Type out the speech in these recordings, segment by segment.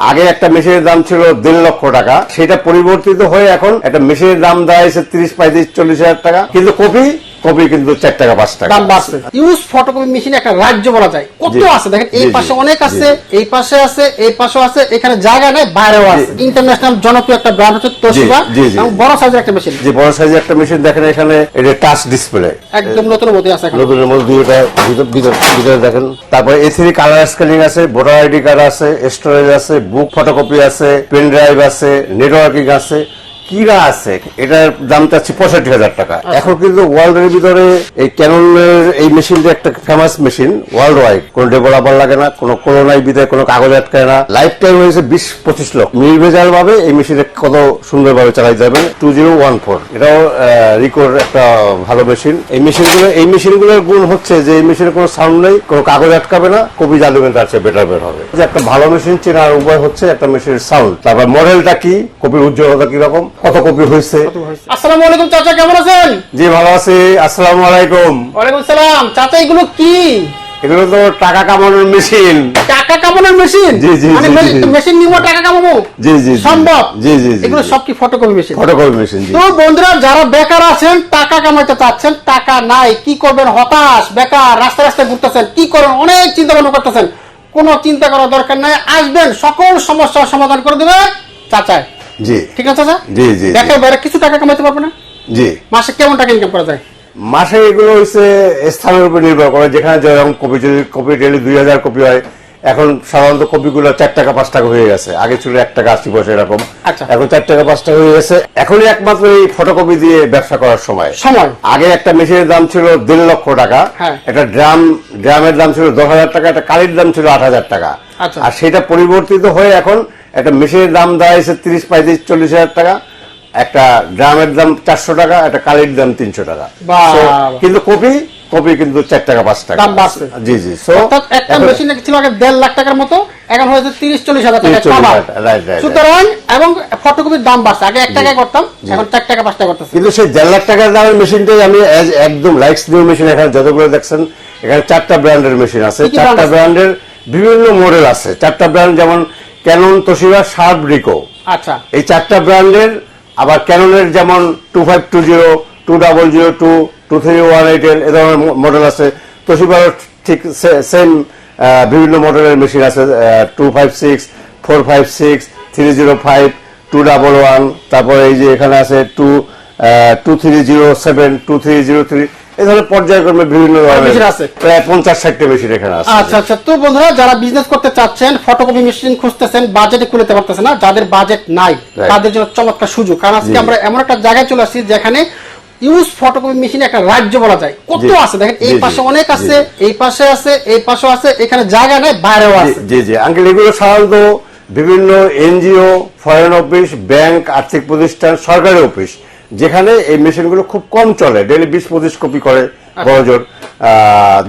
আগে একটা মেশিনের দাম ছিল দেড় লক্ষ টাকা। সেটা পরিবর্তিত হয়ে এখন একটা মেশিনের দাম দাঁড়িয়েছে তিরিশ, পঁয়ত্রিশ, চল্লিশ হাজার টাকা। কিন্তু কপি কপি কিন্তু চার টাকা পাঁচ টাকা। দাম বাড়ছে। ইউজ ফটোকপি মেশিন একটা রাজ্য বলা যায়। কত আছে? দেখেন এই পাশে অনেক আছে এই পাশে আছে এই পাশেও আছে এখানে জায়গা নেই বাইরেও আছে। ইন্টারন্যাশনাল জনপ্রিয় একটা ব্র্যান্ড হচ্ছে তোশিবা। এবং বড় সাইজের একটা মেশিন যে বড় সাইজের একটা মেশিন দেখেন এখানে এটা টাচ ডিসপ্লে একদম নতুন মধ্যে আছে নতুনের মধ্যে দুইটা ভিতরে দেখেন। তারপরে এ থ্রি কালার স্ক্যানিং আছে ভোটার আইডি কার্ড আছে স্টোরেজ আছে বুক ফটোকপি আছে পেন ড্রাইভ আছে নেটওয়ার্কিং আছে। কিরা আছে? এটার দাম চাচ্ছি পঁয়ষট্টি হাজার টাকা। এখন কিন্তু ওয়ার্ল্ডের ভিতরে এই ক্যাননের এই মেশিনটা একটা ফেমাস মেশিন ওয়ার্ল্ড ওয়াইড কোনো ডেভেলপার লাগে না কোনো করোনায় বিদায় কোনো কাগজ আটকায় না। লাইফ টাইম হয়েছে বিশ পঁচিশ লক্ষ। নির্ভেজাল ভাবে এই মেশিনে কত সুন্দরভাবে চালাই যাবে টু জিরো ওয়ান ফোর এটাও রিকোর একটা ভালো মেশিন। এই মেশিনগুলো এই মেশিনগুলোর গুণ হচ্ছে যে এই মেশিনে কোনো সাউন্ড নেই কোনো কাগজ আটকাবে না কপি জালুমেন তার চেয়ে বেটার বের হবে। যে একটা ভালো মেশিন চেনার উপায় হচ্ছে একটা মেশিনের সাউন্ড তারপর মডেলটা কি? কপির উজ্জ্বলতা কীরকম? কত কপি হয়েছে। আসসালামু আলাইকুম চাচা কেমন আছেন? জি ভালো আছি। আসসালামু আলাইকুম। ওয়ালাইকুম সালাম। চাচা এগুলো কি? এগুলো তো টাকা কামানোর মেশিন। টাকা কামানোর মেশিন? জি, জি, মানে জি, জি। মেশিন নিব টাকা কামাবো? জি জি জি। সম্ভব? জি জি জি এগুলো সব কি ফটোকপি মেশিন ফটোকপি মেশিন তো বন্ধুরা যারা বেকার আছেন টাকা কামাইতে চাচ্ছেন টাকা নাই কি করবেন? হতাশ বেকার রাস্তা রাস্তায় ঘুরতেছেন কি করবেন? অনেক চিন্তা ভাবনা করতেছেন। কোনো চিন্তা করার দরকার নাই। আসবেন সকল সমস্যার সমাধান করে দেবে চাচায়। জি। ঠিক আছে চাচা জি, জি। বাইরে কিছু টাকা পারবে না? জি। মাসে কেমন টাকা ইনকাম করা যায়? মাসে এগুলো হচ্ছে স্থানের উপর নির্ভর করে। যেখানে যেরকম কপি যদি কপি ডেলি দুই হাজার কপি হয় এখন সাধারণত কপিগুলো চার টাকা পাঁচ টাকা হয়ে গেছে। আগে ছিল এক টাকা আশি পয়সা এরকম। আচ্ছা। এখন চার টাকা পাঁচ টাকা হয়ে গেছে। এখনই একমাত্র এই ফটোকপি দিয়ে ব্যবসা করার সময়। সময়। আগে একটা মেশিনের দাম ছিল দেড় লক্ষ টাকা। হ্যাঁ। একটা ড্রাম ড্রামের দাম ছিল দশ হাজার টাকা একটা কালির দাম ছিল আট হাজার টাকা। আচ্ছা। আর সেটা পরিবর্তিত হয়ে এখন একটা মেশিনের দাম দাঁড়িয়েছে তিরিশ পঁয়ত্রিশ চল্লিশ হাজার টাকা একটা ড্রামের দাম চারশো টাকা একটা কালির দাম তিনশো টাকা কিন্তু কপি কপি কিন্তু চার টাকা পাঁচ টাকা দাম বাড়ছে। জি জি সো একটা মেশিন ছিল আগে দেড় লাখ টাকার মতো এখন হয়েছে তিরিশ চল্লিশ হাজার টাকা 30, 40 কামার। হাজার, right, right, right. সুতরাং এবং ফটোকপির দাম বাড়ছে আগে এক টাকায় করতাম এখন চার টাকা পাঁচ টাকা করতেছে কিন্তু সেই দেড় লাখ টাকার দামের মেশিনটাই আমি একদম লাইক্স নিউ মেশিন এখানে যতগুলো দেখছেন এখানে চারটা ব্র্যান্ডের মেশিন আছে চারটা? ব্র্যান্ডের বিভিন্ন মডেল আছে চারটা ব্র্যান্ড যেমন ক্যানন তোশিবা শার্প রিকো আচ্ছা। এই চারটা ব্র্যান্ডের আবার ক্যাননের যেমন two five two zero two double zero two two three one eight এ ধরনের মডেল আছে। তোশিবার ঠিক সেম বিভিন্ন মডেলের মেশিন আছে two five six four five six three zero five two double one তারপরে এই যে এখানে আছে two two three zero seven two three zero three এই ধরনের পর্যায়ক্রমে বিভিন্ন ধরনের আছে। প্রায় পঞ্চাশ ষাটটা মেশিন এখানে আছে। আচ্ছা আচ্ছা। তো বন্ধুরা যারা বিজনেস করতে চাচ্ছেন ফটোকপি মেশিন খুঁজতেছেন বাজেটে খুলতে পারতেছেন না যাদের বাজেট নাই তাদের জন্য চমৎকার সুযোগ। কারণ আজকে আমরা এমন একটা জায়গায় চলে আসছি যেখানে ইউজ ফটোকপি মেশিন একটা রাজ্য বলা যায়। কত। আছে? দেখেন এই। পাশে অনেক আছে এই পাশে আছে এই পাশেও আছে এখানে জায়গা নেই বাইরেও আছে। জি জি। আঙ্কেল এগুলো সাধারণত বিভিন্ন এনজিও ফরেন অফিস ব্যাংক আর্থিক প্রতিষ্ঠান সরকারি অফিস যেখানে এই মেশিনগুলো খুব কম চলে। ডেলি বিশ পঁচিশ কপি করে বড়জোর।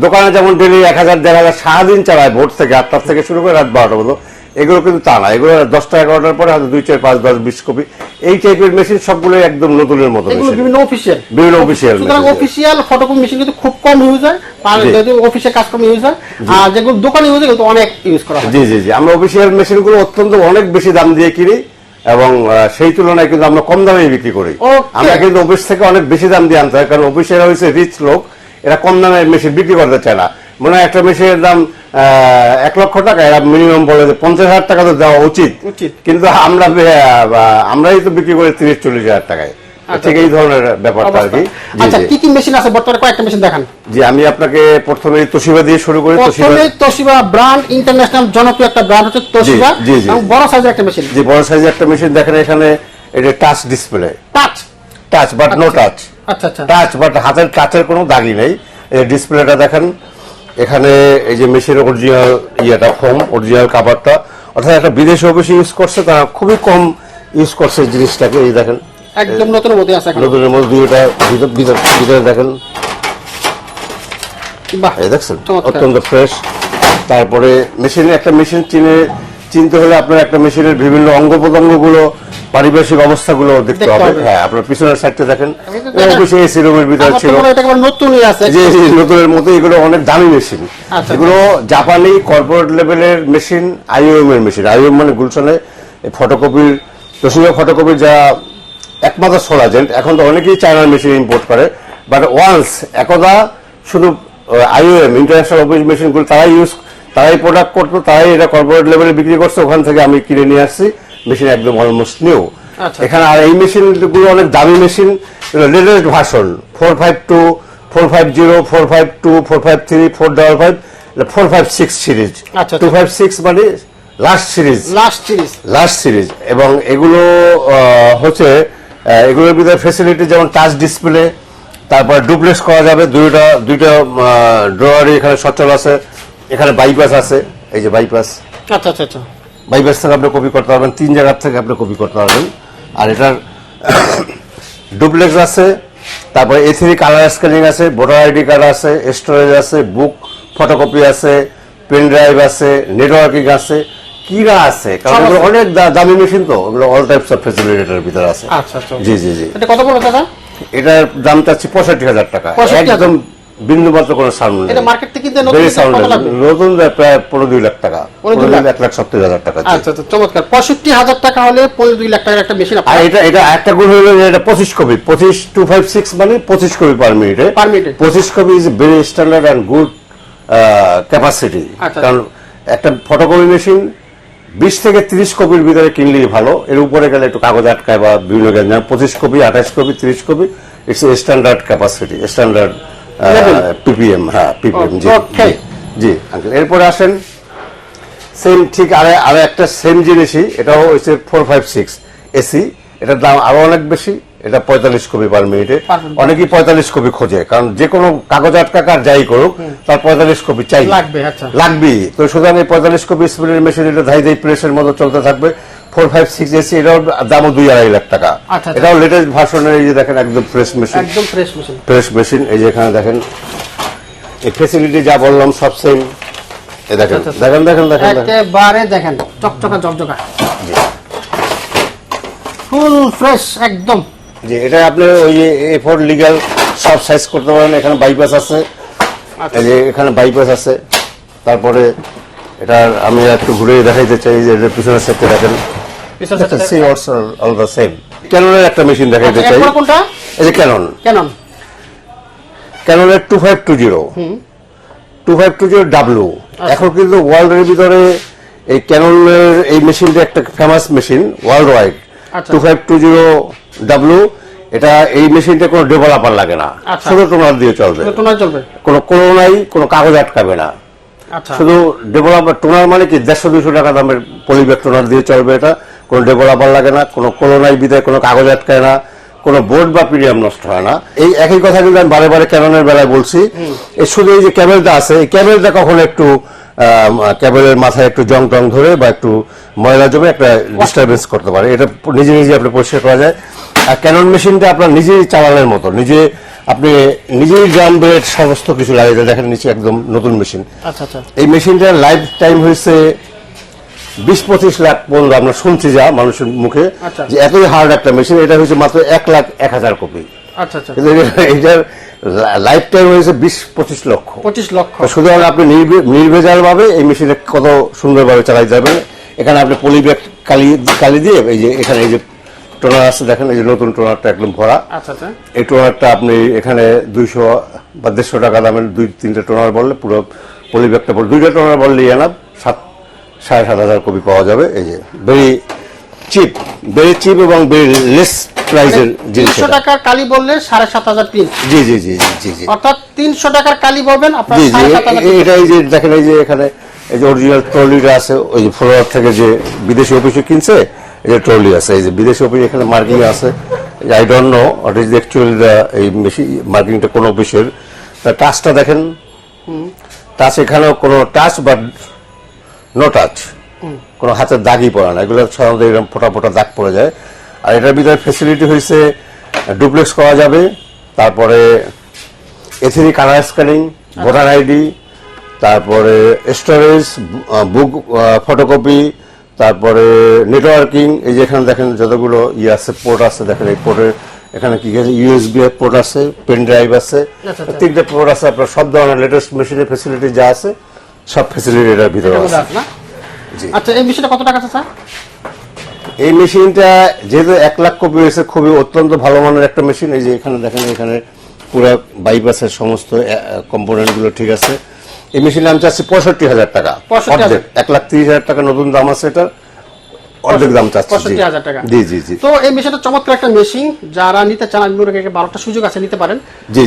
দোকানে যেমন ডেলি এক হাজার দেড় হাজার সারাদিন চালায় ভোর থেকে আটটার থেকে শুরু করে রাত বারোটা পর্যন্ত। এগুলো কিন্তু তা না। এগুলো দশটা এগারোটার পরে হয়তো দুই চার পাঁচ দশ বিশ কপি এই টাইপের মেশিন সবগুলো একদম নতুনের মতো বিভিন্ন অফিসিয়াল বিভিন্ন সুতরাং অফিসিয়াল ফটোকপি মেশিন কিন্তু খুব কম ইউজ হয়। অফিসে কাজকর্ম ইউজ হয়। আর যেগুলো দোকানে ইউজ হয় অনেক ইউজ করা হয়। জি জি জি। আমরা অফিসিয়াল মেশিনগুলো অত্যন্ত অনেক বেশি দাম দিয়ে কিনি। এবং সেই তুলনায় কিন্তু আমরা কম দামে বিক্রি করি আমরা কিন্তু অফিস থেকে অনেক বেশি দাম দিয়ে আনতে হয় কারণ অফিসেরা হয়েছে রিচ লোক এরা কম দামে মেশিন বিক্রি করতে চায় না মনে হয় একটা মেশিনের দাম আহ, এক লক্ষ টাকা এরা মিনিমাম বলে যে পঞ্চাশ হাজার টাকা তো দেওয়া উচিত। কিন্তু আমরা আমরাই তো বিক্রি করি তিরিশ চল্লিশ হাজার টাকায়। ঠিক এই ধরনের ব্যাপারটা আর কি। আচ্ছা কি কি মেশিন আছে? বর্তমানে কয়েকটা মেশিন দেখান। জি আমি আপনাকে প্রথমে তোশিবা দিয়ে শুরু করি। প্রথমে তোশিবা ব্র্যান্ড ইন্টারন্যাশনাল জনপ্রিয় একটা ব্র্যান্ড হচ্ছে তোশিবা জি, জি। এবং বড় সাইজের একটা মেশিন যে বড় সাইজের একটা মেশিন দেখেন এখানে এটা touch display touch touch but no touch আচ্ছা আচ্ছা। টাচ বাট হাতের টাচের কোনো দাগই নেই। এই ডিসপ্লেটা দেখেন এখানে এই যে মেশিনের অরিজিনাল ইয়েটা ফোম অরিজিনাল কাভারটা অর্থাৎ একটা বিদেশি অফিসে ইউজ করছে তারা খুবই কম ইউজ করছে জিনিসটাকে এই দেখেন। একদম নতুন মধ্যে আছে নতুনের মধ্যে দুইটা ভিতর ভিতর ভিতরে দেখেন। বাহ এই দেখছেন? অত্যন্ত ফ্রেশ তারপরে মেশিনে একটা মেশিন চিনে চিনতে হলে আপনার একটা মেশিনের বিভিন্ন অঙ্গ প্রত্যঙ্গগুলো পারিপার্শ্বিক অবস্থাগুলো দেখতে দেখতে হবে। হ্যাঁ আপনার পিছনের সাইডটা দেখেন। অফিসে এসি রুমের ভিতরে ছিল। নতুনই আছে। যে যে নতুনের মতো এগুলো অনেক দামি মেশিন। আচ্ছা। এগুলো জাপানি কর্পোরেট লেভেলের মেশিন আইওএম এর মেশিন। আইওএম মানে গুলশানে ফটোকপির রসিয়া ফটোকপির যা একমাত্র সোল এজেন্ট এখন তো অনেকেই চায়নার মেশিন ইম্পোর্ট করে। বাট ওয়ান্স একদা শুধু আইওএম ইন্টারন্যাশনাল অফিস মেশিনগুলো তারাই ইউজ তারাই প্রোডাক্ট করতো তারাই এটা কর্পোরেট লেভেলে বিক্রি করছে ওখান থেকে আমি কিনে নিয়ে আসছি। মেশিন একদম অলমোস্ট নিউ আচ্ছা। এখানে আর এই মেশিনগুলো অনেক দামি machine latest version four five two four five zero four five two four five three four double five four five six series two five six মানে last series last series last series এবং এগুলো হচ্ছে এগুলোর ভিতরে facility যেমন touch display তারপর duplex করা যাবে দুইটা দুইটা ড্রয়ারই এখানে সচল আছে এখানে বাইপাস আছে এই যে বাইপাস আচ্ছা আচ্ছা আচ্ছা। বাইপাস থেকে আপনি কপি করতে পারবেন তিন জায়গার থেকে আপনি কপি করতে পারবেন। আর এটার ডুপ্লেক্স আছে তারপরে এ থ্রি কালার স্ক্যানিং আছে ভোটার আইডি কার্ড আছে স্টোরেজ আছে বুক ফটোকপি আছে পেন ড্রাইভ আছে নেটওয়ার্কিং আছে। কিরা আছে? কারণ অনেক দামি মেশিন তো অল টাইপস অফ ফেসিলিটি এটার ভিতরে আছে। আচ্ছা আচ্ছা জি জি জি। এটা কত পড়ল দাদা? এটার দাম চাচ্ছি পঁয়ষট্টি হাজার টাকা। 65,000 একদম বিন্দু মাত্র কোনো সাউন্ড নেই। এটা মার্কেট থেকে কিনতে নতুন সাউন্ড নতুন প্রায় পনেরো দুই লাখ টাকা। পনেরো দুই লাখ? লাখ সত্তর হাজার টাকা আচ্ছা আচ্ছা চমৎকার। পঁয়ষট্টি হাজার টাকা হলে পনেরো দুই লাখ টাকার একটা মেশিন আর এটা এটা একটা গুণ হলো এটা পঁচিশ কপি। পঁচিশ টু ফাইভ সিক্স মানে পঁচিশ কপি পার মিনিটে Per minute। পঁচিশ copy is very standard and good capacity আচ্ছা। কারণ একটা ফটোকপি মেশিন বিশ থেকে তিরিশ কপির ভিতরে কিনলেই ভালো। এর উপরে গেলে একটু কাগজ আটকায় বা বিভিন্ন গেঞ্জাম পঁচিশ কপি আঠাশ কপি তিরিশ copy it's standard capacity standard PPM হ্যাঁ পিপিএম জি Okay. জি, জি আঙ্কেল এরপরে আসেন সেম ঠিক আরে আরে একটা সেম জিনিসই এটাও হচ্ছে ফোর ফাইভ সিক্স এসি এটার দাম আরও অনেক বেশি। এটা পঁয়তাল্লিশ কপি পার মিনিটে অনেকেই পঁয়তাল্লিশ কপি খোঁজে কারণ যে কোনো কাগজ আটকা কার যাই করুক তার পঁয়তাল্লিশ কপি চাই। লাগবে, আচ্ছা। লাগবেই। তো সুতরাং এই পঁয়তাল্লিশ কপি স্পিডের মেশিন এটা ধাই ধাই প্রেসের মতো চলতে থাকবে। ফোর ফাইভ সিক্স এসি এটাও দামও দুই আড়াই লাখ টাকা। আচ্ছা, আচ্ছা। এটাও লেটেস্ট ভার্সনের এই যে দেখেন একদম ফ্রেশ মেশিন একদম ফ্রেশ মেশিন ফ্রেশ মেশিন এই যে এখানে দেখেন। এই ফেসিলিটি যা বললাম সব সেম এ। দেখেন দেখেন দেখেন দেখেন একেবারে দেখেন চকচকা চকচকা ফুল ফ্রেশ একদম। যে এটা আপনি ওই এ ফোর লিগাল সব সাইজ করতে পারেন এখানে বাইপাস আছে। আচ্ছা। যে এখানে বাইপাস আছে। তারপরে এটা আমি একটু ঘুরে দেখাইতে চাই যে এটার পিছনের সাইডে দেখেন। অলসো অল দ্য সেম ক্যাননের একটা মেশিন দেখাইতে আচ্ছা, চাই। এরপর কোনটা? এই যে ক্যানন কেন ক্যাননের two five two zero two five two zero W এখন কিন্তু ওয়ার্ল্ডের ভিতরে এই ক্যাননের এই মেশিনটা একটা famous machine world wide. Two five two zero W এটা এই মেশিনটা কোনো ডেভেলপার লাগে না। আচ্ছা। শুধু টোনার দিয়ে চলবে। চলবে? কোনো কোনো নাই কোনো কাগজ আটকাবে না। আচ্ছা। শুধু ডেভেলপার টোনার মানে কি দেড়শো দুশো টাকা দামের পলিব্যাগ টোনার দিয়ে চলবে এটা। কোনো ডেভেলপার লাগে না কোনো বিদায় কোনো কাগজ আটকায় না। কোনো বোর্ড বা পিডিএম নষ্ট হয় না। এই একই কথা কিন্তু আমি বারে বারে ক্যাননের বেলায় বলছি। এই শুধু এই যে ক্যাবেলটা আছে এই ক্যাবেলটা কখনো একটু ক্যাবেলের মাথায় একটু জং টং ধরে বা একটু ময়লা জমে একটা ডিস্টারবেন্স করতে পারে। এটা নিজে নিজে আপনি পরিষ্কার করা যায়। আর ক্যানন মেশিনটা আপনার নিজেই চালানোর মতো। নিজে আপনি নিজেই ড্রাম ব্রেড সমস্ত কিছু লাগিয়ে দেয়। দেখেন নিচে একদম নতুন মেশিন আচ্ছা আচ্ছা। এই মেশিনটার লাইফ টাইম হয়েছে বিশ পঁচিশ লাখ পর্যন্ত আমরা শুনছি যা মানুষের মুখে আচ্ছা। যে এতই হার্ড একটা মেশিন এটা হয়েছে মাত্র এক লাখ এক হাজার কপি এটার লাইফ টাইম হয়েছে বিশ পঁচিশ লক্ষ। পঁচিশ লক্ষ। সুতরাং আপনি নির্ভেজাল ভাবে এই মেশিনে কত সুন্দরভাবে চালাই যাবেন। এখানে আপনি পলিব্যাগ কালি কালি দিয়ে এই যে এখানে এই যে টোনার আছে দেখেন এই যে নতুন টোনারটা একদম ভরা। আচ্ছা আচ্ছা। এই টোনারটা আপনি এখানে দুইশো বা দেড়শো টাকা দামের দুই তিনটে টোনার বললে পুরো পলিব্যাগটা পড়ে দুইটা টোনার বললে এনাফ সাত সাড়ে সাত হাজার কপি পাওয়া যাবে। এই যে ভেরি চিপ ভেরি চিপ এবং ভেরি লেস প্রাইসের জিনিস টাকার কালি বললে সাড়ে সাত হাজার পিস জি জি জি জি জি অর্থাৎ তিনশো টাকার কালি বলবেন আপনার এটা এই যে দেখেন এই যে এখানে এই যে অরিজিনাল ট্রলিটা আছে ওই যে ফলোয়ার থেকে যে বিদেশি অফিসে কিনছে এই যে ট্রলি আছে। এই যে বিদেশি অফিস এখানে মার্কিং আছে। I don't know what is actually এই মেশিন মার্কিংটা কোন অফিসের টাচটা দেখেন। টাচ এখানেও কোনো টাচ বা নো টাচ কোনো হাতের দাগই পড়ে না। এগুলো সাধারণত এরকম ফোটা ফোটা দাগ পড়ে যায়। আর এটার ভিতরে ফেসিলিটি হয়েছে ডুপ্লেক্স করা যাবে। তারপরে A three colour scanning voter ID তারপরে স্টোরেজ বুক ফটোকপি তারপরে নেটওয়ার্কিং এই যে এখানে দেখেন যতগুলো ইয়ে আছে পোর্ট আছে দেখেন এই পোর্টের এখানে কি আছে ইউএসবি পোর্ট আছে পেন ড্রাইভ আছে। তিনটে পোর্ট আছে আপনার সব ধরনের লেটেস্ট মেশিনের ফেসিলিটি যা আছে সব ফেসিলিটি এটার ভিতরে আছে। আচ্ছা এই বিষয়টা কত টাকা আছে স্যার? এই মেশিনটা যেহেতু এক লাখ কপি হয়েছে খুবই অত্যন্ত ভালো মানের একটা মেশিন এই যে এখানে দেখেন এখানে পুরো বাইপাসের সমস্ত কম্পোনেন্টগুলো ঠিক আছে। এই মেশিন দাম চাচ্ছি পঁয়ষট্টি হাজার টাকা। অর্ধেক। এক লাখ তিরিশ হাজার টাকা নতুন দাম আছে এটা অর্ধেক দাম চাচ্ছি জি। পঁয়ষট্টি হাজার টাকা। জি জি জি। তো এই মেশিনটা চমৎকার একটা মেশিন। যারা নিতে চান আমি মনে করি বারোটা সুযোগ আছে নিতে পারেন।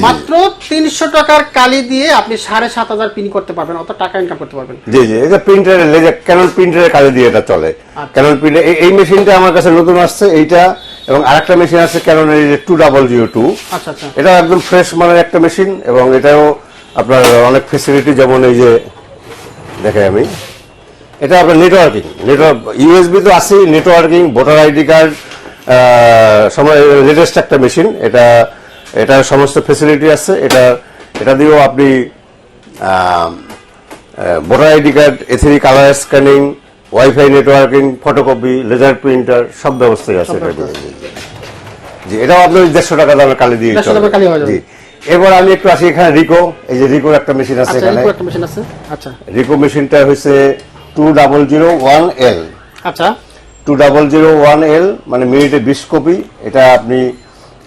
মাত্র তিনশো টাকার কালি দিয়ে আপনি সাড়ে সাত হাজার পিন করতে পারবেন অত টাকা ইনকাম করতে পারবেন। জি জি। এটা প্রিন্টারের লেজার ক্যানন প্রিন্টারের কাজে দিয়ে এটা চলে। আচ্ছা। ক্যানন প্রিন্টার এই মেশিনটা আমার কাছে নতুন আসছে এইটা। এবং আরেকটা মেশিন আছে ক্যাননের টু ডাবল জিরো টু আচ্ছা আচ্ছা। এটা একদম ফ্রেশ মানের একটা মেশিন এবং এটাও আপনার অনেক ফেসিলিটি যেমন এই যে দেখে আমি এটা আপনার নেটওয়ার্কিং নেটওয়ার্ক ইউএসবি তো আছেই নেটওয়ার্কিং ভোটার আইডি কার্ড সময় লেটেস্ট একটা মেশিন এটা এটার সমস্ত ফেসিলিটি আছে এটা এটা দিয়েও আপনি voter ID card A three colour scanning wifi networking photocopy laser printer সব ব্যবস্থাই আছে। জি এটাও আপনার দেড়শো টাকা দামের কালি দিয়ে 150 দামের কালি যাবে। জি এবার আমি একটু আসি এখানে রিকো এই যে রিকোর একটা মেশিন আছে এখানে। একটা মেশিন আছে। আচ্ছা। রিকো মেশিনটা হচ্ছে two double zero one L আচ্ছা। Two double zero one L মানে মিনিটে বিশ কপি। এটা আপনি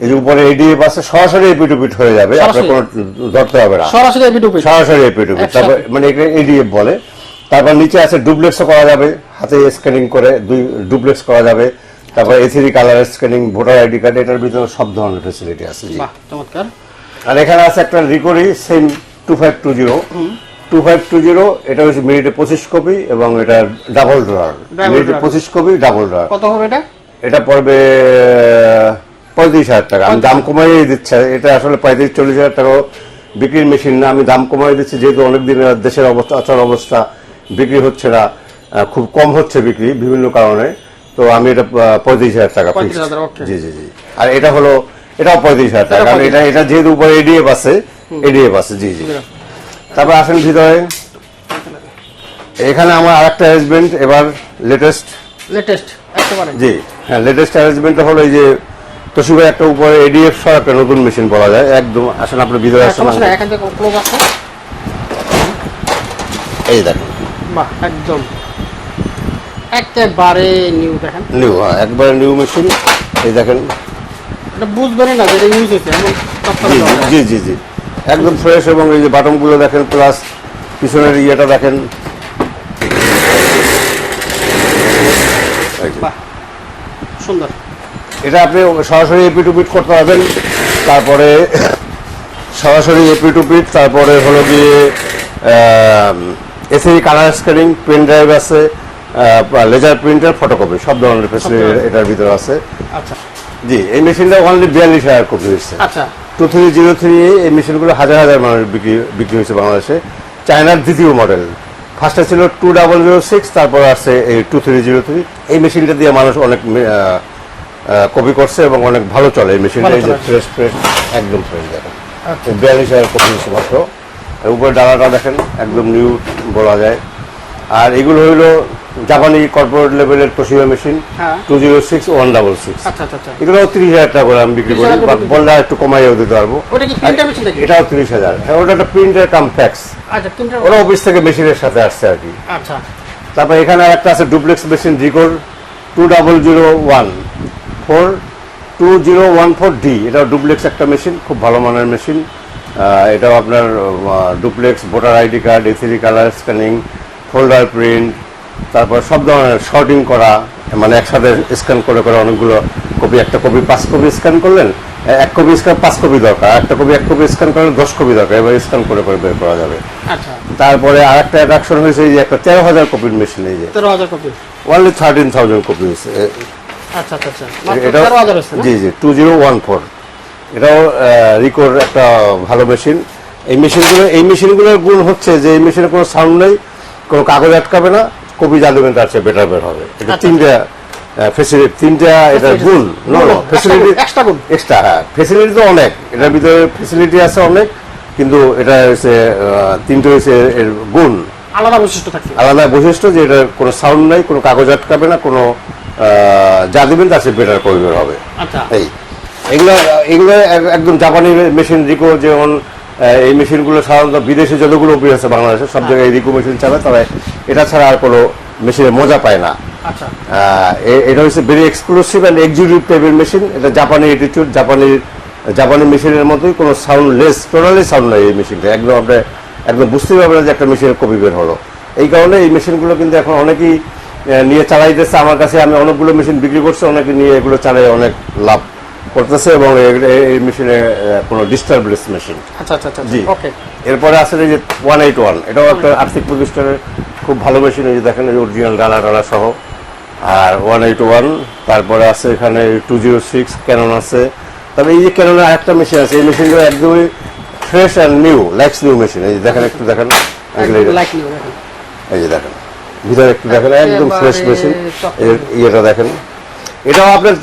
এর উপরে এডিএফ আছে সরাসরি এপিটুপিট হয়ে যাবে। আপনার কোনো ধরতে হবে না। সরাসরি এবিটু সরাসরি এপিটুপিট? তারপর মানে এটা এডিএফ বলে। তারপর নিচে আছে ডুপ্লেক্সও করা যাবে। হাতে স্ক্যানিং করে দুই ডুপ্লেক্স করা যাবে। তারপর ACD colour scanning voter ID card এটার ভিতরে সব ধরনের ফেসিলিটি আছে। চমৎকার। আর এখানে আছে একটা রিকোরি same two five two zero two five two zero এটা হচ্ছে মিনিটে পঁচিশ কপি এবং এটা ডাবল ড্রয়ার মিনিটে পঁচিশ কপি ডাবল ড্রয়ার কত হবে এটা? এটা পড়বে পঁয়ত্রিশ হাজার টাকা। আমি দাম কমাই দিচ্ছে। এটা আসলে পঁয়ত্রিশ চল্লিশ হাজার টাকা বিক্রির মেশিন না। আমি দাম কমাই দিচ্ছি। যেহেতু অনেকদিন দেশের অবস্থা আচার অবস্থা বিক্রি হচ্ছে না খুব কম হচ্ছে বিক্রি বিভিন্ন কারণে। তো আমি এটা পঁয়ত্রিশ হাজার টাকা fixed। 35,000, জি জি জি। আর এটা হলো এটাও পঁয়ত্রিশ হাজার টাকা এটা এটা যেহেতু উপরে এডিএফ আছে এডিএফ আছে জি জি। তারপর আসেন ভিতরে। এখানে আমার আরেকটা অ্যারেঞ্জমেন্ট এবার লেটেস্ট লেটেস্ট জি হ্যাঁ লেটেস্ট অ্যারেঞ্জমেন্টটা হলো এই যে তোশিবার একটা উপরে এডিএফ সহ একটা নতুন মেশিন বলা যায়। একদম আসেন আপনার ভিতরে হ্যাঁ, আসেন। এখান থেকে ক্লোজ আছে এই দেখেন। বাহ একদম। একেবারে নিউ দেখেন। নিউ একবারে নিউ মেশিন এই দেখেন। বুঝবেনই না যে এটা ইউজ হয়েছে জি জি জি একদম ফ্রেশ এবং এই যে বাটনগুলো দেখেন প্লাস পিছনের ইয়েটা দেখেন। সুন্দর। এটা আপনি সরাসরি এপি টু পিট করতে পারবেন। তারপরে সরাসরি এপি টু পিট তারপরে হলো গিয়ে AC colour scanning pen drive আছে লেজার প্রিন্টার ফটোকপি সব ধরনের ফেসিলিটি। এটার ভিতরে আছে। আচ্ছা। জি এই মেশিনটা অনলি বিয়াল্লিশ হাজার কপি হয়েছে। আচ্ছা। টু থ্রি জিরো থ্রি এই মেশিনগুলো হাজার হাজার মানুষ বিক্রি বিক্রি হয়েছে বাংলাদেশে। চায়নার দ্বিতীয় মডেল ফার্স্টে ছিল টু ডাবল জিরো সিক্স তারপর আসছে এই টু থ্রি জিরো থ্রি এই মেশিনটা দিয়ে মানুষ অনেক কপি করছে এবং অনেক ভালো চলে। এই মেশিনটা এই যে ফ্রেশ ফ্রেশ একদম ফ্রেশ দেখেন। আচ্ছা। বিয়াল্লিশ হাজার কপি হয়েছে মাত্র। উপরে ডালাটা দেখেন একদম নিউ বলা যায়। আর এগুলো হইল জাপানি কর্পোরেট লেভেলের Toshiba machine. Two zero six one double six এগুলো তিরিশ হাজার টাকা করে আমি বিক্রি করি 30,000 করে বা বিক্রি বললে একটু কমাইও দিতে পারব। এটাও তিরিশ হাজার। হ্যাঁ ওটা একটা প্রিন্টার কাম ফ্যাক্স ওরা অফিস থেকে মেশিনের সাথে আসছে আর কি। আচ্ছা। তারপর এখানে একটা আছে duplex machine Ricoh two double zero one four two zero one four D এটাও ডুপ্লেক্স একটা মেশিন খুব ভালো মানের মেশিন এটাও আপনার duplex voter ID card ACD colour scanning folder print তারপর সব ধরনের শর্টিং করা মানে একসাথে স্ক্যান করে করে অনেকগুলো কপি একটা কপি পাঁচ কপি স্ক্যান করলেন এক কপি স্ক্যান পাঁচ কপি দরকার একটা কপি এক কপি স্ক্যান করলে দশ কপি দরকার এবার স্ক্যান করে করে বের করা যাবে। আচ্ছা। তারপরে আরেকটা অ্যাট্রাকশন হয়েছে যে একটা তেরো হাজার কপির মেশিন এই যে। তেরো হাজার copy only thirteen thousand copy না? জি জি টু জিরো ওয়ান ফোর এটাও রিকোর একটা ভালো মেশিন এই মেশিনগুলো এই মেশিনগুলোর গুণ হচ্ছে যে এই মেশিনে কোনো সাউন্ড নেই কোনো কাগজ আটকাবে না। কপি যা দেবেন তার চেয়ে বেটার বের হবে এটা আচ্ছা। তিনটা ফেসিলিটি তিনটা এটা। গুণ ফেসিলিটি extra গুণ। এক্সট্রা হ্যাঁ ফেসিলিটি তো অনেক এটার ভিতরে ফেসিলিটি আছে অনেক কিন্তু এটা হচ্ছে তিনটে হচ্ছে এর গুণ আলাদা বৈশিষ্ট্য থাকে আলাদা বৈশিষ্ট্য যে এটা কোনো সাউন্ড নাই কোনো কাগজ আটকাবে না কোনো যা দিবেন তার সে বেটার করিডোর হবে আচ্ছা এই এগুলো এগুলো একদম জাপানি মেশিন রিকো যেমন এই মেশিনগুলো সাধারণত বিদেশে যতগুলো অফিস আছে বাংলাদেশে সব জায়গায় রিকো মেশিন চালায় তবে এটা ছাড়া আর কোনো মেশিনে মজা পায় না। আচ্ছা। এটা হচ্ছে ভেরি এক্সক্লুসিভ অ্যান্ড এক্সিকিউটিভ টাইপের মেশিন। এটা জাপানি অ্যাটিটিউড জাপানি জাপানি মেশিনের মতোই কোনো সাউন্ড লেস টোটালি সাউন্ড নাই এই মেশিনটা। একদম আপনি একদম বুঝতেই পারবেন যে একটা মেশিনের কপি বের হলো। এই কারণে এই মেশিনগুলো কিন্তু এখন অনেকেই নিয়ে চালাইতেছে। আমার কাছে আমি অনেকগুলো মেশিন বিক্রি করছি অনেকে নিয়ে এগুলো চালাই অনেক লাভ। করতেছে এবং এই মেশিনে কোনো ডিস্টার্বলেস মেশিন আচ্ছা আচ্ছা আচ্ছা জি। ওকে এরপরে আছে এই যে ওয়ান এইট ওয়ান। এটাও একটা আর্থিক প্রতিষ্ঠানের খুব ভালো মেশিন এই যে দেখেন অরিজিনাল ডালা ডালা সহ। আর ওয়ান এইট ওয়ান তারপরে আছে এখানে টু জিরো সিক্স ক্যানন আছে। তবে এই যে ক্যাননের আরেকটা মেশিন আছে এই মেশিনগুলো একদমই fresh and new likes new machine এই যে দেখেন একটু দেখেন। এই যে দেখেন। ভিতরে একটু দেখেন একদম ফ্রেশ মেশিন। ইয়েটা দেখেন। এটাও আপনার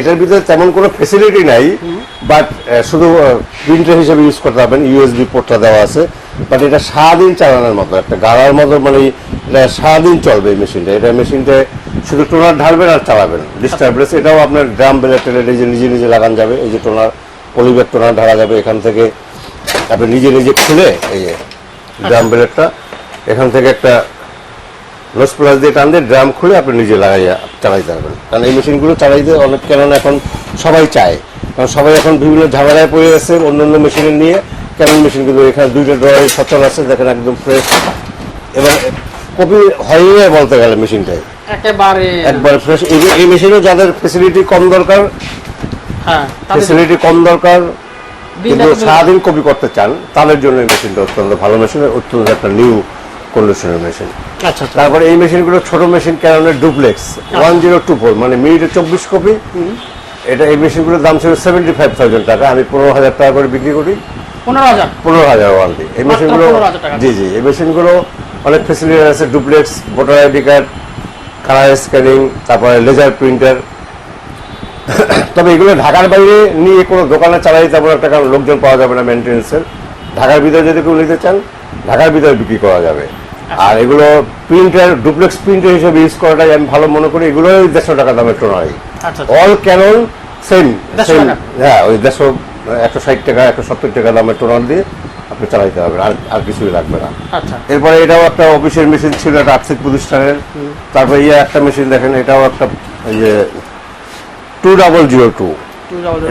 এটার ভিতরে তেমন কোনো ফেসিলিটি নাই বাট শুধু প্রিন্টার হিসেবে ইউজ করতে পারবেন ইউএসবি পোর্টটা দেওয়া আছে বাট এটা সারাদিন চালানোর মতো, একটা গাড়ার মতো মানে এটা সারাদিন চলবে এই মেশিনটা এটা মেশিনটা শুধু টোনার ঢালবেন আর চালাবেন। ডিস্টার্বেন্স এটাও আপনার ড্রাম বেলেটের নিজে নিজে নিজে লাগান যাবে, এই যে টোনার, পলিব্যাগ টোনার ঢালা যাবে এখান থেকে। আপনি নিজে নিজে খুলে, এই যে ড্রাম বেলেটটা এখান থেকে একটা নোস প্লাস দিয়ে টান দিয়ে ড্রাম খুলে আপনি নিজে লাগাইয়া চালাইতে পারবেন। কারণ এই মেশিনগুলো চালাইতে অনেক কেন এখন সবাই চায়। কারণ সবাই এখন বিভিন্ন ঝামেলায় পড়ে গেছে অন্য অন্য মেশিনে নিয়ে। ক্যানন মেশিন কিন্তু এখানে দুইটা ড্রয়ার সচল আছে দেখেন একদম ফ্রেশ এবং কপি হয়ই বলতে গেলে মেশিনটাই। একেবারে। একবার ফ্রেশ এই মেশিনে যাদের ফেসিলিটি কম দরকার হ্যাঁ ফেসিলিটি কম দরকার কিন্তু সারাদিন কপি করতে চান তাদের জন্য এই মেশিনটা অত্যন্ত ভালো মেশিন অত্যন্ত একটা নিউ কন্ডিশনের মেশিন আচ্ছা আচ্ছা। তারপরে এই মেশিনগুলো ছোট machine ক্যাননের duplex one zero two four মানে মিনিটে চব্বিশ কপি। এটা এই মেশিনগুলোর দাম ছিল সেভেন্টি ফাইভ থাউজেন্ড টাকা। আমি পনেরো হাজার টাকা করে বিক্রি করি। পনেরো হাজার? পনেরো হাজার ওয়ানলি এই মেশিনগুলো জি জি এই মেশিনগুলো অনেক ফেসিলিটি আছে duplex voter ID card colour scanning তারপরে লেজার প্রিন্টার তবে এগুলো ঢাকার বাইরে নিয়ে কোনো দোকানে চালাই তেমন একটা লোকজন পাওয়া যাবে না মেনটেন্সের ঢাকার ভিতরে যদি কেউ নিতে চান ঢাকার ভিতরে বিক্রি করা যাবে। আর এগুলো প্রিন্টার ডুপ্লেক্স প্রিন্টার হিসেবে ইউজ করাটাই আমি ভালো মনে করি। এগুলো দেড়শো টাকা দামের টোনারই আচ্ছা অল ক্যানন সেম 150 টাকা? হ্যাঁ ওই দেড়শো একশো ষাট টাকা একশো সত্তর টাকা দামের টোনার দিয়ে আপনি চালাইতে পারবেন আর আর কিছুই লাগবে না। আচ্ছা। এরপরে এটাও একটা অফিসের মেশিন ছিল একটা আর্থিক প্রতিষ্ঠানের। তারপরে ইয়ে একটা মেশিন দেখেন এটাও একটা এই যে টু ডাবল জিরো টু।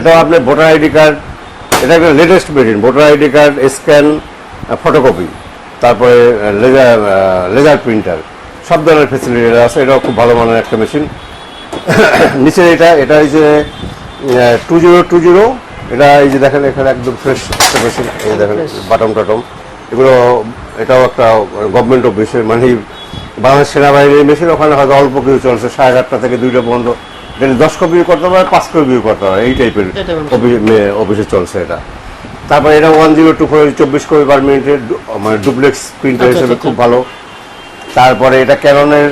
এটাও আপনার ভোটার আইডি কার্ড এটা একটা latest machine voter ID card scan photocopy তারপরে লেজার লেজার প্রিন্টার সব ধরনের ফেসিলিটি আছে এটাও খুব ভালো মানের একটা মেশিন নিচে এটা এটা এই যে টু জিরো টু জিরো এটা এই যে দেখেন এখানে একদম ফ্রেশ একটা মেশিন এই দেখেন বাটম টাটম। এগুলো এটাও একটা গভর্নমেন্ট অফিসের মানে বাংলাদেশ সেনাবাহিনীর মেশিন ওখানে হয়তো অল্প কিছু চলছে সাড়ে আটটা থেকে দুইটা পর্যন্ত। এটা দশ কপি করতে পারে পাঁচ কপি করতে পারে এই টাইপের অফিসে চলছে এটা। তারপরে এটা ওয়ান জিরো টু ফোর চব্বিশ কপি পার মিনিটের মানে ডুপ্লেক্স প্রিন্টার আচ্ছা, হিসেবে আচ্ছা, খুব ভালো। তারপরে এটা ক্যাননের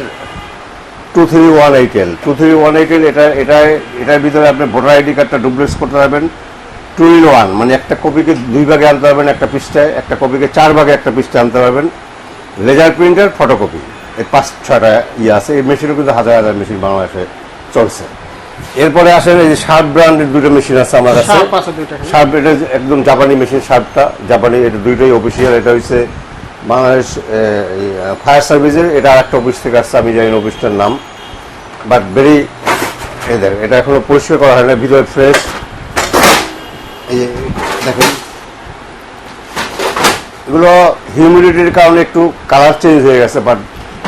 two three one eight L two three one eight L এটা এটা এটার ভিতরে আপনি ভোটার আইডি কার্ডটা ডুপ্লেক্স করতে পারবেন। টু ইন ওয়ান মানে একটা কপিকে দুই ভাগে আনতে পারবেন একটা পৃষ্ঠায় একটা কপিকে চার ভাগে একটা পৃষ্ঠায় আনতে পারবেন। লেজার প্রিন্টার ফটোকপি এই পাঁচ ছয়টা ইয়ে আছে এই মেশিনও কিন্তু হাজার হাজার মেশিন বাংলাদেশে চলছে। এরপরে আসেন এই যে শার্প ব্র্যান্ডের দুটো মেশিন আছে আমার কাছে। দুইটা, হ্যাঁ। শার্প এটা একদম জাপানি মেশিন শার্পটা জাপানি এটা দুইটাই অফিসিয়াল এটা হচ্ছে বাংলাদেশ ফায়ার সার্ভিসের এটা আরেকটা অফিস থেকে আসছে আমি জানি অফিসটার নাম। বাট ভেরি এই দেখ এটা এখনও পরিষ্কার করা হয় না ভিতরে ফ্রেশ এই দেখেন। এগুলো হিউমিডিটির কারণে একটু কালার চেঞ্জ হয়ে গেছে বাট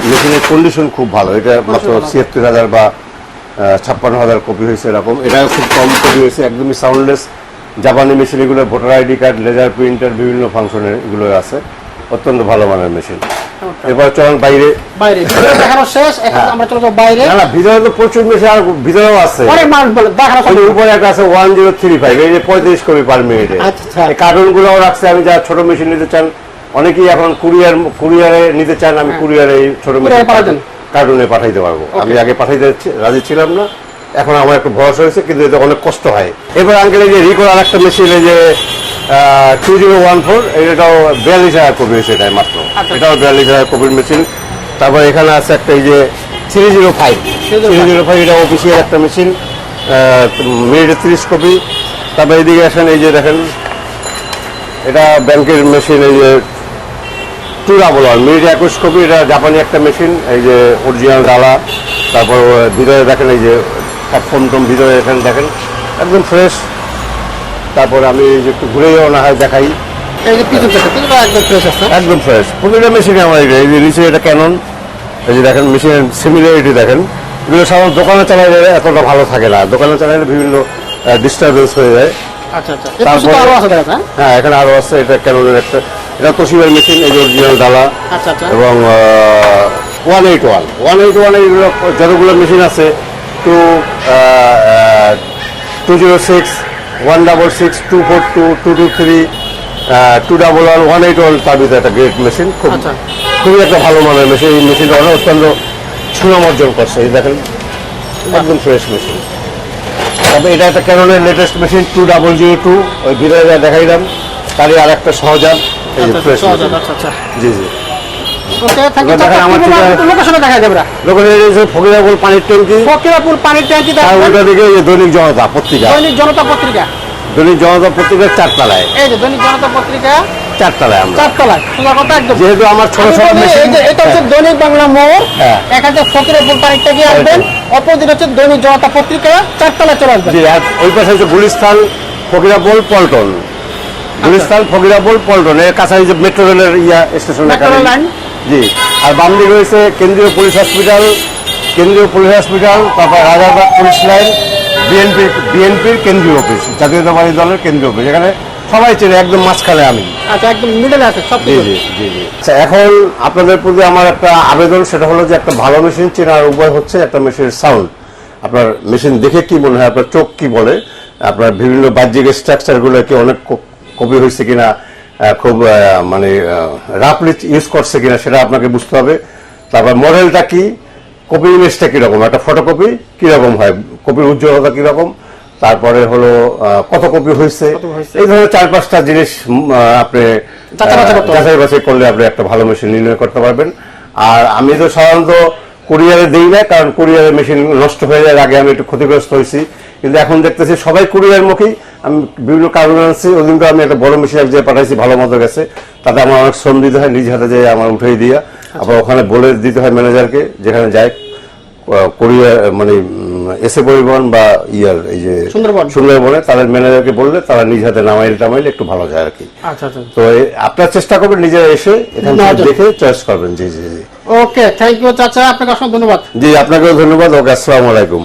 মেশিনের কন্ডিশন খুব ভালো। এটা মাত্র ছিয়াত্তর হাজার বা ছাপ্পান্ন হাজার কপি হয়েছে এরকম। এটা খুব কম কপি হয়েছে একদমই সাউন্ডলেস জাপানি মেশিন এগুলো voter ID card laser printer বিভিন্ন ফাংশনের এগুলো আছে। অত্যন্ত ভালো মানের মেশিন এবার চলেন বাইরে। বাইরে ভিতরে দেখানো শেষ এখন আমরা চলে যাব বাইরে। না না ভিতরে তো প্রচুর মেশিন আর ভিতরেও আছে। অনেক মানুষ বলে দেখানো উপরে একটা আছে ওয়ান জিরো থ্রি ফাইভ এই যে পঁয়ত্রিশ কপি পার মিনিটে আচ্ছা, আচ্ছা। এই রাখছে আমি যা ছোট মেশিন নিতে চান অনেকেই এখন কুরিয়ার কুরিয়ারে নিতে চান আমি কুরিয়ারে এই ছোট মেশিন? কার্টুনে পাঠাইতে পারব। আমি আগে পাঠাইতে রাজি ছিলাম না এখন আমার একটু ভরসা হয়েছে কিন্তু এতে অনেক কষ্ট হয়। এবার আঙ্কেল এই যে রিকোর আর একটা মেশিন এই যে টু জিরো ওয়ান ফোর এটাও বিয়াল্লিশ হাজার কপি হয়েছে এটাই মাত্র। আচ্ছা। এটাও বিয়াল্লিশ হাজার কপির মেশিন তারপর এখানে আছে একটা এই যে three zero five 305 three zero five এটা অফিসিয়াল একটা মেশিন মিনিটে তিরিশ কপি তারপর এদিকে আসেন এই যে দেখেন এটা ব্যাংকের মেশিন এই যে টু ডাবল ওয়ান মিনিট একুশ কপি এটা জাপানি একটা মেশিন এই যে অরিজিনাল ডালা তারপর ভিতরে দেখেন এই যে ফোন টোম ভিতরে এখানে দেখেন একদম ফ্রেশ তারপর আমি এই যে একটু ঘুরেও না হয় দেখাই। একদম ফ্রেশ আছে একদম ফ্রেশ প্রতিটা মেশিনে আমার এটা এই যে নিচে এটা ক্যানন এই যে দেখেন মেশিনের সিমিলারিটি দেখেন। এগুলো সাধারণত দোকানে চালাইলে এতটা ভালো থাকে না। দোকানে চালাইলে বিভিন্ন ডিস্টারবেন্স হয়ে যায়। আচ্ছা আচ্ছা। তারপরে- হ্যাঁ এখানে আরও আছে এটা ক্যাননের একটা এটা তোশিবার মেশিন এই যে অরিজিনাল ডালা আচ্ছা আচ্ছা। এবং one eight one one eight one এইগুলো যতগুলো মেশিন আছে two two zero six one double six two four two two two three two double one one eight one তার ভিতরে একটা গ্রেট মেশিন খুব আচ্ছা। খুবই একটা ভালো মানের মেশিন এই মেশিনটা অনেক অত্যন্ত সুনাম অর্জন করছে এই দেখেন একদম ফ্রেশ মেশিন তবে এটা একটা ক্যাননের latest machine two double zero two ওই ভিতরে দেখাইলাম। তারই আর একটা সহজাত এই যে ফ্রেশ আচ্ছা আচ্ছা আচ্ছা। জি জি। ফকিরাপুর পানির ট্যাঙ্কি ফকিরাপুর পানির ট্যাঙ্কি দৈনিক জনতা পত্রিকা। দৈনিক জনতা পত্রিকা। দৈনিক জনতা পত্রিকার চারতলায়। এই যে দৈনিক জনতা পত্রিকা। চারতলায় আমরা। চারতলায়। সোজা কথা একদম। যেহেতু আমার ছোট ছোট মেশিন এটা হচ্ছে দৈনিক বাংলা মোড়। হ্যাঁ। এখান থেকে ফকিরাপুর পানির ট্যাঙ্কি আসবেন অপোজিট হচ্ছে দৈনিক জনতা পত্রিকা। চারতলায় চলে আসবেন জি আর ওই পাশে হচ্ছে গুলিস্তান ফকিরাপুর পল্টন। গুলিস্তান ফকিরাপুর পল্টন এর কাছাকাছি যে মেট্রো রেলের ইয়া স্টেশন? জি। আর বাম দিকে রয়েছে কেন্দ্রীয় পুলিশ হসপিটাল কেন্দ্রীয় পুলিশ হসপিটাল তারপর রাজারবাগ পুলিশ লাইন বিএনপি বিএনপির কেন্দ্রীয় অফিস জাতীয়তাবাদী দলের কেন্দ্রীয় অফিস এখানে সবাই চেনে একদম মাঝখানে আমি। আচ্ছা একদম মিডলে আছে সব জি জি জি জি। আচ্ছা এখন আপনাদের প্রতি আমার একটা আবেদন সেটা হলো যে একটা ভালো মেশিন চেনার উপায় হচ্ছে একটা মেশিনের সাউন্ড আপনার মেশিন দেখে কি মনে হয় আপনার চোখ কি বলে আপনার বিভিন্ন বাহ্যিক স্ট্রাকচারগুলো কি অনেক কপি হয়েছে কিনা খুব মানে রাফলি ইউজ করছে কিনা সেটা আপনাকে বুঝতে হবে। তারপর মডেলটা কি কপি ইমেজটা কীরকম একটা ফটোকপি কীরকম হয় কপির উজ্জ্বলতা কীরকম তারপরে হলো কত কপি হয়েছে। এই ধরনের চার পাঁচটা জিনিস আপনি যাচাই বাছাই করলে আপনি একটা ভালো মেশিন নির্ণয় করতে পারবেন। আর আমি তো সাধারণত কুরিয়ারে দিই না কারণ কুরিয়ারে মেশিন নষ্ট হয়ে যায় আগে আমি একটু ক্ষতিগ্রস্ত হয়েছি। কিন্তু এখন দেখতেছি সবাই কুরিয়ার মুখী আমি বিভিন্ন কারণ আনছি ওই দিনকে আমি একটা বড় মেশিন এক জায়গায় পাঠাইছি ভালো মতো গেছে। তাতে আমার অনেক শ্রম দিতে হয় নিজ হাতে যেয়ে আমার উঠেই দিয়া। আবার ওখানে বলে দিতে হয় ম্যানেজারকে যেখানে যায় কোরিয়া মানে এসে পরিবহন বা ইয়ার এই যে সুন্দরবন। সুন্দরবনে তাদের ম্যানেজারকে বললে তারা নিজ হাতে নামাইল টামাইল একটু ভালো যায় আর কি আচ্ছা আচ্ছা। তো আপনার চেষ্টা করবেন নিজেরা এসে এখান থেকে দেখে চয়েস করবেন। জি জি জি। ওকে থ্যাংক ইউ চাচা আপনাকে অসংখ্য ধন্যবাদ। জি আপনাকেও ধন্যবাদ। ওকে আসসালামু আলাইকুম।